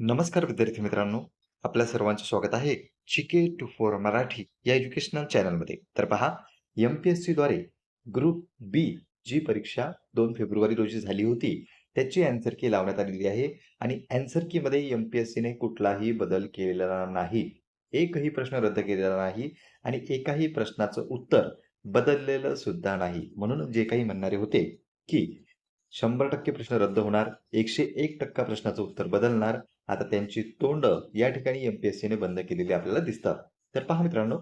नमस्कार विद्यार्थी मित्रांनो. आपल्या सर्वांचे स्वागत आहे चिके टू फोर मराठी या एज्युकेशनल चॅनलमध्ये. तर पहा एम पी एस सीद्वारे ग्रुप बी जी परीक्षा दोन फेब्रुवारी रोजी झाली होती त्याची अँसर की लावण्यात आलेली आहे आणि अँसर कीमध्ये एम पी एस सीने कुठलाही बदल केलेला नाही. एकही प्रश्न रद्द केलेला नाही आणि एकाही प्रश्नाचं उत्तर बदललेलं सुद्धा नाही. म्हणून जे काही म्हणणारे होते की शंभर टक्के प्रश्न रद्द होणार एकशे एक टक्का प्रश्नाचं उत्तर बदलणार आता त्यांची तोंड या ठिकाणी एम पी एस सीने बंद केलेली आपल्याला दिसतात. तर पहा मित्रांनो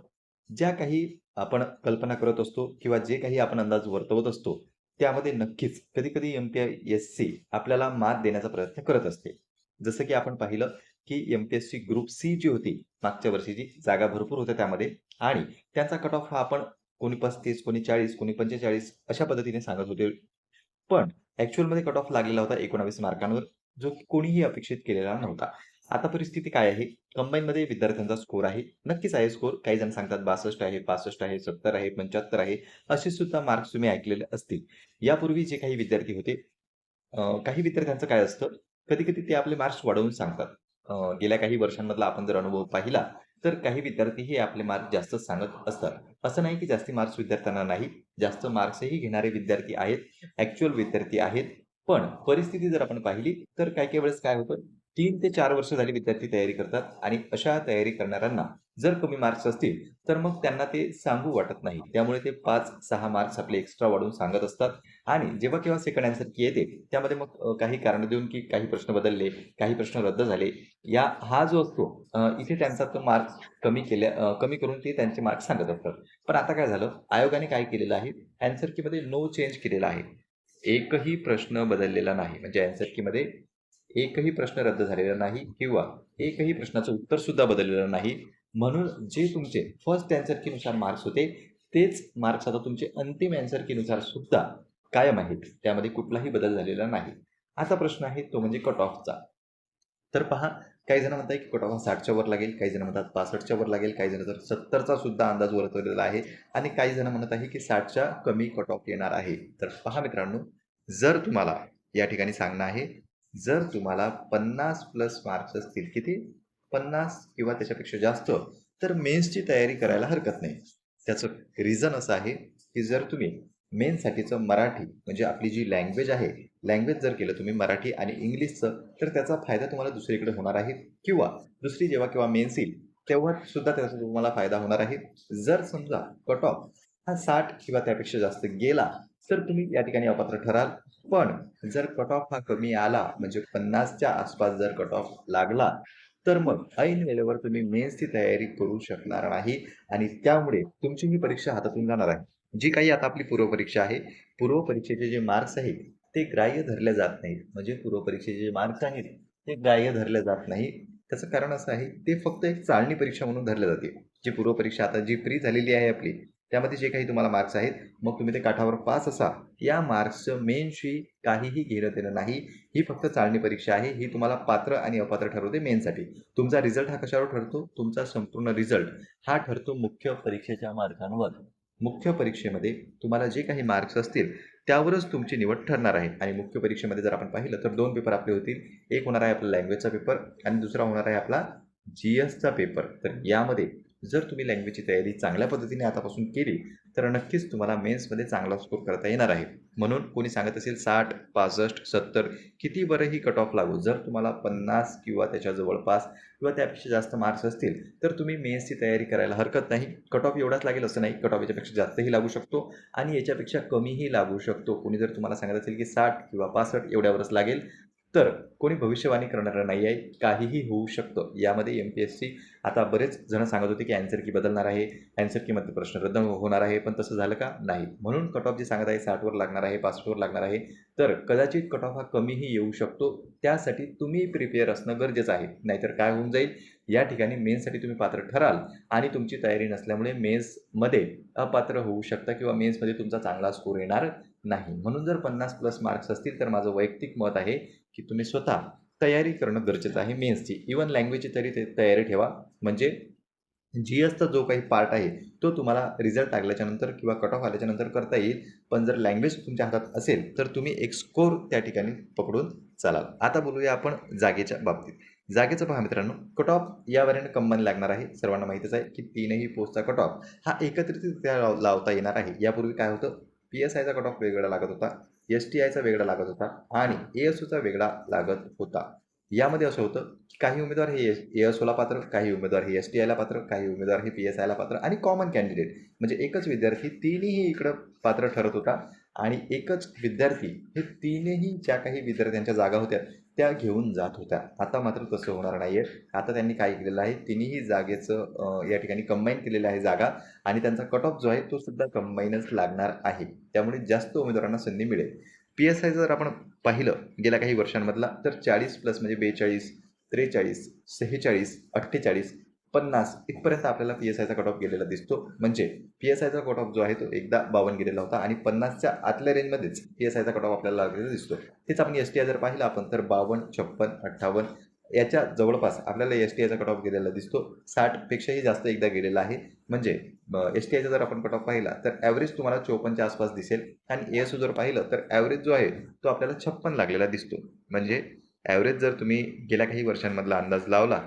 ज्या काही आपण कल्पना करत असतो किंवा जे काही आपण अंदाज वर्तवत असतो त्यामध्ये नक्कीच कधी कधी एम पी एस सी आपल्याला मात देण्याचा प्रयत्न करत असते. जसं की आपण पाहिलं की M P S C group C जी होती मागच्या वर्षीची जागा भरपूर होत्या त्यामध्ये आणि त्यांचा कट ऑफ हा आपण कोणी पस्तीस कोणी चाळीस कोणी पंचेचाळीस अशा पद्धतीने सांगत होते. पण ऍक्च्युअलमध्ये कट ऑफ लागलेला होता एकोणावीस मार्कांवर. जो कोणीही अपेक्षित केलेला नव्हता. आता परिस्थिती काय आहे? कंबाईनमध्ये विद्यार्थ्यांचा स्कोर आहे. नक्कीच आहे स्कोर काही जण सांगतात बासष्ट आहे पासष्ट आहे सत्तर आहे पंच्याहत्तर आहे असे सुद्धा मार्क्स तुम्ही ऐकलेले असतील. यापूर्वी जे काही विद्यार्थी होते काही विद्यार्थ्यांचं काय असतं? कधी कधी ते आपले मार्क्स वाढवून सांगतात. गेल्या काही वर्षांमधला आपण जर अनुभव पाहिला तर काही विद्यार्थी हे आपले मार्क्स जास्त सांगत असतात. असं नाही की जास्ती मार्क्स विद्यार्थ्यांना नाही. जास्त मार्क्सही घेणारे विद्यार्थी आहेत. ॲक्च्युअल विद्यार्थी आहेत. पण परिस्थिती जर आपण पाहिली तर काही काही वेळेस काय होतं तीन ते चार वर्ष झाली विद्यार्थी तयारी करतात आणि अशा तयारी करणाऱ्यांना जर कमी मार्क्स असतील तर मग त्यांना ते सांगू वाटत नाही. त्यामुळे ते पाच सहा मार्क्स आपले एक्स्ट्रा वाढवून सांगत असतात आणि जेव्हा केव्हा सेकंड आन्सर की येते त्यामध्ये मग काही कारण देऊन की काही प्रश्न बदलले काही प्रश्न रद्द झाले. या हा जो असतो इथे त्यांचा तो मार्क्स कमी केल्या कमी करून ते त्यांचे मार्क्स सांगत असतात. पण आता काय झालं आयोगाने काय केलेलं आहे आन्सर कीमध्ये नो चेंज केलेला आहे. एकही प्रश्न बदललेला नाही. म्हणजे अँसर कीमध्ये एकही प्रश्न रद्द झालेला नाही किंवा एकही प्रश्नाचं उत्तर सुद्धा बदललेलं नाही. म्हणून जे तुमचे फर्स्ट अँसर कीनुसार मार्क्स होते तेच मार्क्स आता तुमचे अंतिम अँसर कीनुसार सुद्धा कायम आहेत. त्यामध्ये कुठलाही बदल झालेला नाही. आता प्रश्न आहे तो म्हणजे कट ऑफचा तर पहा काही जण म्हणतात की कट साठच्या वर लागेल काही जण म्हणतात पासष्टच्या वर लागेल काही जण तर सत्तरचा सुद्धा अंदाज वर्तवलेला आहे आणि काही जण म्हणत आहे की साठच्या कमी कट ऑफ येणार आहे. तर पहा मित्रांनो जर तुम्हाला या ठिकाणी सांगणं आहे जर तुम्हाला पन्नास प्लस मार्क्स असतील किती? पन्नास किंवा त्याच्यापेक्षा जास्त तर मेन्सची तयारी करायला हरकत नाही. त्याचं रिझन असं आहे की जर तुम्ही मेनसाठीचं मराठी म्हणजे आपली जी लँग्वेज आहे लँग्वेज जर केलं तुम्ही मराठी आणि इंग्लिशचं तर त्याचा फायदा तुम्हाला दुसरीकडे होणार आहे. किंवा दुसरी जेव्हा किंवा मेन्स येईल तेव्हा सुद्धा त्याचा तुम्हाला फायदा होणार आहे. जर समजा कट ऑफ हा साठ किंवा त्यापेक्षा जास्त गेला तर तुम्ही या ठिकाणी अपात्र ठराल. पण जर कट ऑफ हा कमी आला म्हणजे पन्नासच्या आसपास जर कट ऑफ लागला तर मग ऐन वेळेवर तुम्ही मेन्सची तयारी करू शकणार नाही. आणि त्यामुळे तुमची ही परीक्षा हातातून जाणार आहे. जी काही आता आपली पूर्वपरीक्षा आहे पूर्वपरीक्षेचे जे मार्क्स आहेत ते ग्राह्य धरले जात नाहीत. म्हणजे पूर्वपरीक्षेचे जे मार्क्स आहेत ते ग्राह्य धरले जात नाही त्याचं कारण असं आहे ते फक्त एक चालणी परीक्षा म्हणून धरले जाते. जी पूर्वपरीक्षा आता जी फ्री झालेली आहे आपली त्यामध्ये जे काही तुम्हाला मार्क्स आहेत मग तुम्ही ते काठावर पास असा. या मार्क्सचं मेनशी काहीही घेणं देणं नाही. ही फक्त चालणी परीक्षा आहे ही तुम्हाला पात्र आणि अपात्र ठरवते मेनसाठी तुमचा रिझल्ट हा कशावर ठरतो? तुमचा संपूर्ण रिझल्ट हा ठरतो मुख्य परीक्षेच्या मार्कांवर मुख्य परीक्षेमध्ये तुम्हाला जे काही मार्क्स असतील त्यावरच तुमची निवड ठरणार आहे. आणि मुख्य परीक्षेमध्ये जर आपण पाहिलं तर दोन पेपर आपले होतील. एक होणार आहे आपला लँग्वेजचा पेपर आणि दुसरा होणार आहे आपला जी एसचा पेपर तर यामध्ये जर तुम्ही लँग्वेजची तयारी चांगल्या पद्धतीने आतापासून केली तर नक्कीच तुम्हाला मेन्समध्ये चांगला स्कोर करता येणार आहे. म्हणून कोणी सांगत असेल साठ पासष्ट सत्तर किती बरंही कट ऑफ लागू? जर तुम्हाला पन्नास किंवा त्याच्या जवळपास किंवा त्यापेक्षा जास्त मार्क्स असतील तर तुम्ही मेन्सची तयारी करायला हरकत नाही. कट ऑफ एवढाच लागेल असं नाही. कट ऑफ याच्यापेक्षा जास्तही लागू शकतो आणि याच्यापेक्षा कमीही लागू शकतो. कोणी जर तुम्हाला सांगत असेल की साठ किंवा पासष्ट एवढ्यावरच लागेल तर कोणी भविष्यवाणी करणारं नाही आहे काहीही होऊ शकतं. यामध्ये एम पी एस सी आता बरेच जण सांगत होते की अँसर की बदलणार आहे अँसर कीमध्ये प्रश्न रद्द होणार आहे पण तसं झालं का? नाही. म्हणून कट ऑफ जे सांगत आहे साठवर लागणार आहे पासष्टवर लागणार आहे तर कदाचित कट ऑफ हा कमीही येऊ शकतो. त्यासाठी तुम्ही प्रिपेअर असणं गरजेचं आहे. नाहीतर काय होऊन जाईल? या ठिकाणी मेन्ससाठी तुम्ही पात्र ठराल आणि तुमची तयारी नसल्यामुळे मेन्समध्ये अपात्र होऊ शकता किंवा मेन्समध्ये तुमचा चांगला स्कोर येणार नाही. म्हणून जर पन्नास प्लस मार्क्स असतील तर माझं वैयक्तिक मत आहे की तुम्ही स्वतः तयारी करणं गरजेचं आहे मेन्सची इवन लँग्वेजची तरी ते तयारी ठेवा. म्हणजे जी एसचा जो काही पार्ट आहे तो तुम्हाला रिझल्ट लागल्याच्यानंतर किंवा कट ऑफ आल्याच्यानंतर करता येईल. पण जर लँग्वेज तुमच्या हातात असेल तर तुम्ही एक स्कोर त्या ठिकाणी पकडून चालाल. आता बोलूया आपण जागेच्या बाबतीत. जागेचं पहा मित्रांनो. कट ऑफ या variant कंबाईन लागणार आहे. सर्वांना माहितीच आहे की तीनही पोस्टचा कट ऑफ हा एकत्रितरित्या लाव- लावता येणार आहे. यापूर्वी काय होतं? पी एस आयचा कट ऑफ वेगळा लागत होता. एस टी आयचा वेगळा लागत होता. आणि ए एस ओचा वेगळा लागत होता. यामध्ये असं होतं की काही उमेदवार हे ए एस ओला पात्र काही उमेदवार हे एस टी आयला पात्र काही उमेदवार हे पी एस आयला पात्र आणि कॉमन कॅन्डिडेट म्हणजे एकच विद्यार्थी तिन्ही इकडं पात्र ठरत होता आणि एकच विद्यार्थी हे तीनही ज्या काही विद्यार्थ्यांच्या जागा होत्या त्या घेऊन जात होत्या. आता मात्र तसं होणार नाही आहे आता त्यांनी काय केलेलं आहे? तिन्ही जागेचं या ठिकाणी कंबाईन केलेलं आहे जागा आणि त्यांचा कट ऑफ जो आहे तो सुद्धा कंबाईनच लागणार आहे. त्यामुळे जास्त उमेदवारांना संधी मिळेल. पी एस आय जर आपण पाहिलं गेल्या काही वर्षांमधला तर चाळीस प्लस म्हणजे बेचाळीस त्रेचाळीस सेहेचाळीस अठ्ठेचाळीस पन्नास इथपर्यंत आपल्याला पी एस आयचा कट ऑफ गेलेला दिसतो. म्हणजे पी एस आयचा कट ऑफ जो आहे तो एकदा बावन्न गेलेला होता आणि पन्नासच्या आतल्या रेंजमध्येच पी एस आयचा कट ऑफ आपल्याला लागलेला दिसतो. तेच आपण एस टी आय जर पाहिलं आपण तर बावन्न छप्पन अठ्ठावन्न याच्या जवळपास आपल्याला एस टी आयचा कट ऑफ गेलेला दिसतो. साठपेक्षाही जास्त एकदा गेलेला आहे. म्हणजे एस टी आयचा जर आपण कट ऑफ पाहिला तर ॲव्हरेज तुम्हाला चोपन्नच्या आसपास दिसेल. आणि एस जर पाहिलं तर ॲव्हरेज जो आहे तो आपल्याला छप्पन लागलेला दिसतो. म्हणजे ॲव्हरेज जर तुम्ही गेल्या काही वर्षांमधला अंदाज लावला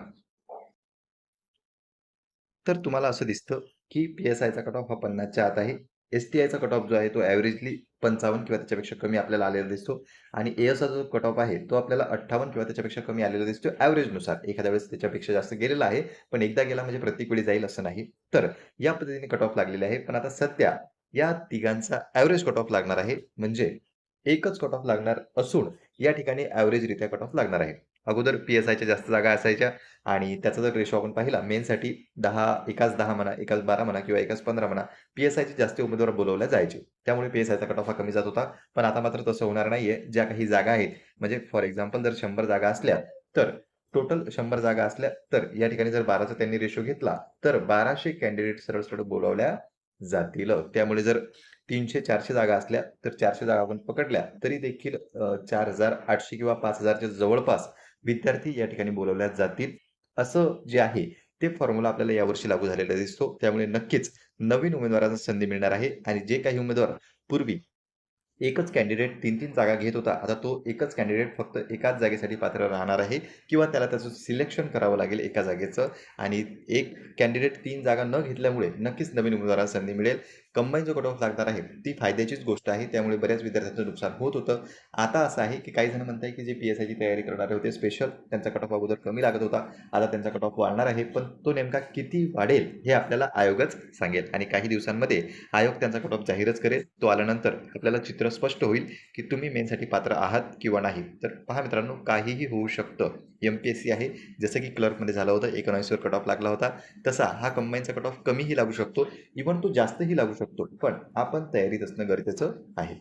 तर तुम्हाला असं दिसतं की पी एस आयचा कट ऑफ हा पन्नासच्या आत आहे. एस टी आयचा कट ऑफ जो आहे तो ॲव्हरेजली पंचावन्न किंवा त्याच्यापेक्षा कमी आपल्याला आलेला दिसतो. आणि ए एसचा जो कट ऑफ आहे तो आपल्याला अठ्ठावन्न किंवा त्याच्यापेक्षा कमी आलेला दिसतो ॲव्हरेजनुसार एखाद्या वेळेस त्याच्यापेक्षा जास्त गेलेला आहे पण एकदा गेला म्हणजे प्रत्येक वेळी जाईल असं नाही. तर या पद्धतीने कट ऑफ लागलेले आहे. पण आता सध्या या तिघांचा ॲव्हरेज कट ऑफ लागणार आहे. म्हणजे एकच कट ऑफ लागणार असून या ठिकाणी ॲव्हरेजरित्या कट ऑफ लागणार आहे. अगोदर पी एस आयच्या जास्त जागा असायच्या आणि त्याचा जर रेशो आपण पाहिला मेनसाठी दहा एकाच दहा म्हणा एकाच बारा म्हणा किंवा एकाच पंधरा म्हणा पी एस आयचे जास्त उमेदवार बोलवल्या जायचे. त्यामुळे पी एस आयचा कट ऑफ कमी जात होता. पण आता मात्र तसं होणार नाही आहे ज्या काही जागा आहेत म्हणजे फॉर एक्झाम्पल जर शंभर जागा असल्या तर टोटल शंभर जागा असल्या तर या ठिकाणी जर बाराचा त्यांनी रेशो घेतला तर बाराशे कॅन्डिडेट सरळ सरळ बोलवल्या जातील. त्यामुळे जर तीनशे चारशे जागा असल्या तर चारशे जागा आपण पकडल्या तरी देखील चार हजार आठशे किंवा पाच हजारच्या जवळपास विद्यार्थी या ठिकाणी बोलवल्या जातील. असं जे आहे ते फॉर्म्युला आपल्याला यावर्षी लागू झालेला दिसतो. त्यामुळे नक्कीच नवीन उमेदवारांना संधी मिळणार आहे. आणि जे काही उमेदवार पूर्वी एकच कॅन्डिडेट तीन तीन जागा घेत होता आता तो एकच कॅन्डिडेट फक्त एकाच जागेसाठी पात्र राहणार आहे किंवा त्याला त्याचं सिलेक्शन करावं लागेल एका जागेचं. आणि एक कॅन्डिडेट तीन जागा न घेतल्यामुळे नक्कीच नवीन उमेदवारांना संधी मिळेल. कंबाईन जो कट ऑफ लागणार आहे ती फायद्याचीच गोष्ट आहे. त्यामुळे बऱ्याच विद्यार्थ्यांचं नुकसान होत होतं. आता असं आहे की काही जण म्हणताय की जे पी एस आयची तयारी करणारे होते स्पेशल त्यांचा कट ऑफ अगोदर कमी लागत होता. आता त्यांचा कट ऑफ वाढणार आहे पण तो नेमका किती वाढेल हे आपल्याला आयोगच सांगेल. आणि काही दिवसांमध्ये आयोग त्यांचा कट ऑफ जाहीरच करेल. तो आल्यानंतर आपल्याला चित्र स्पष्ट होईल की तुम्ही मेनसाठी पात्र आहात किंवा नाही. तर पहा मित्रांनो काहीही होऊ शकतं. एम पी एस सी आहे. जसं की क्लर्कमध्ये झालं होतं एकोणावीसवर कट ऑफ लागला होता. तसा हा कंबाईनचा कट ऑफ कमीही लागू शकतो. इव्हन तो जास्तही लागू शकतो. पण आपण तयारीत असणं गरजेचं आहे.